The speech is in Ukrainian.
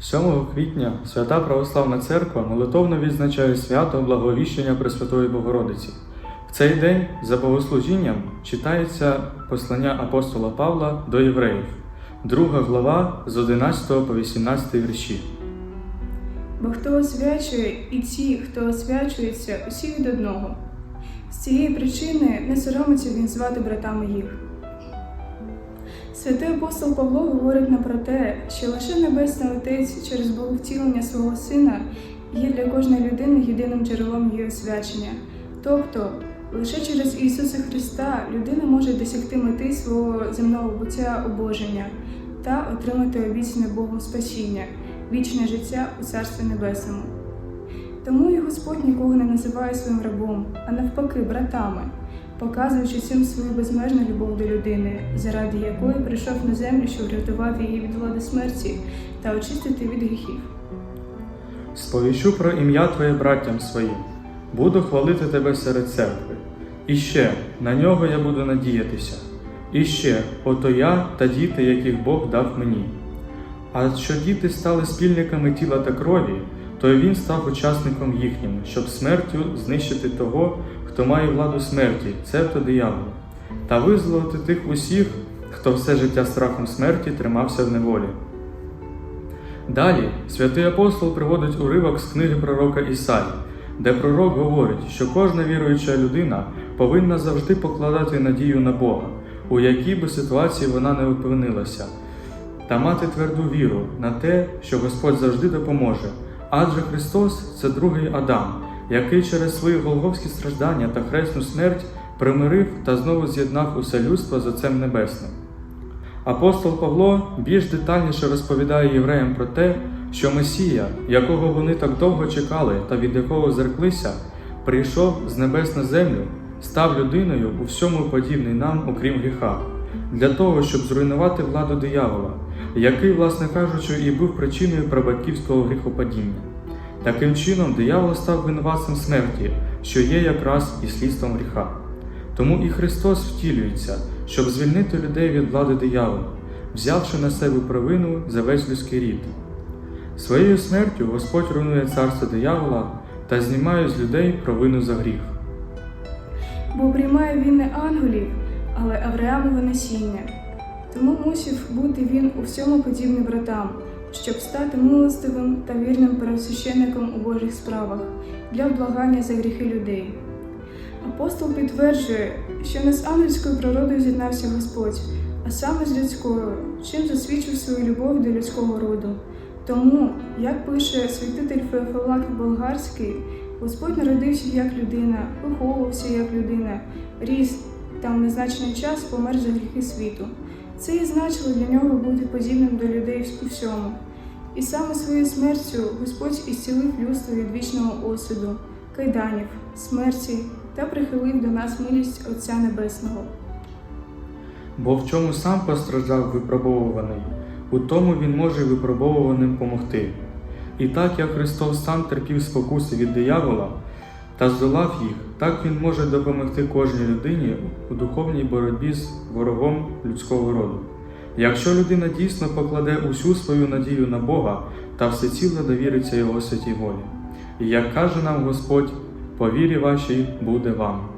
7 квітня Свята Православна Церква молитовно відзначає свято Благовіщення Пресвятої Богородиці. В цей день за богослужінням читається послання апостола Павла до євреїв, друга глава з 11 по 18 вірші. Бо хто освячує, і ті, хто освячується, усі від одного. З цієї причини не соромиться він звати братами їх. Святий апостол Павло говорить нам про те, що лише Небесний Отець через Боговтілення свого Сина є для кожної людини єдиним джерелом її освячення. Тобто, лише через Ісуса Христа людина може досягти мети свого земного буття обоження та отримати обіцяне Богом спасіння, вічне життя у Царстві Небесному. Тому і Господь нікого не називає своїм рабом, а навпаки, братами, показуючи цим свою безмежну любов до людини, заради якої прийшов на землю, щоб врятувати її від влади смерті та очистити від гріхів. Сповіщу про ім'я Твоє браттям своїм, буду хвалити Тебе серед церкви. І ще на нього я буду надіятися. І ще ото я та діти, яких Бог дав мені. А що діти стали спільниками тіла та крові, то він став учасником їхнім, щоб смертю знищити того, хто має владу смерті, цебто диявола, та визволити тих усіх, хто все життя страхом смерті тримався в неволі. Далі святий апостол приводить уривок з книги пророка Ісаї, де пророк говорить, що кожна віруюча людина повинна завжди покладати надію на Бога, у якій би ситуації вона не опинилася, та мати тверду віру на те, що Господь завжди допоможе. Адже Христос це другий Адам, який через свої голговські страждання та хресну смерть примирив та знову з'єднав усе людство з Отцем Небесним. Апостол Павло більш детальніше розповідає євреям про те, що Месія, якого вони так довго чекали та від якого зерклися, прийшов з небес на землю, став людиною у всьому подібний нам, окрім гріха, для того, щоб зруйнувати владу диявола, який, власне кажучи, і був причиною прабатьківського гріхопадіння. Таким чином, диявол став винуватцем смерті, що є якраз і слідством гріха. Тому і Христос втілюється, щоб звільнити людей від влади диявола, взявши на себе провину за весь людський рід. Своєю смертю Господь руйнує царство диявола та знімає з людей провину за гріх. Бо приймає він не ангелів, але Авраамове насіння. Тому мусив бути він у всьому подібний братам, щоб стати милостивим та вірним первосвященником у Божих справах для облагання за гріхи людей. Апостол підтверджує, що не з ангельською природою з'єднався Господь, а саме з людською, чим засвідчив свою любов до людського роду. Тому, як пише святитель Феофилак Болгарський, Господь народився як людина, виховувався як людина, ріс та в незначений час помер за гріхи світу. Це і значило для нього бути подібним до людей у всьому. І саме своєю смертю Господь ісцілив людство від вічного осуду, кайданів, смерті та прихилив до нас милість Отця Небесного. Бо в чому сам постраждав випробовуваний, у тому він може випробовуваним помогти. І так як Христос сам терпів спокуси від диявола та здолав їх, так Він може допомогти кожній людині у духовній боротьбі з ворогом людського роду. Якщо людина дійсно покладе усю свою надію на Бога та всеціло довіриться Його святій волі. І як каже нам Господь, по вірі вашій буде вам.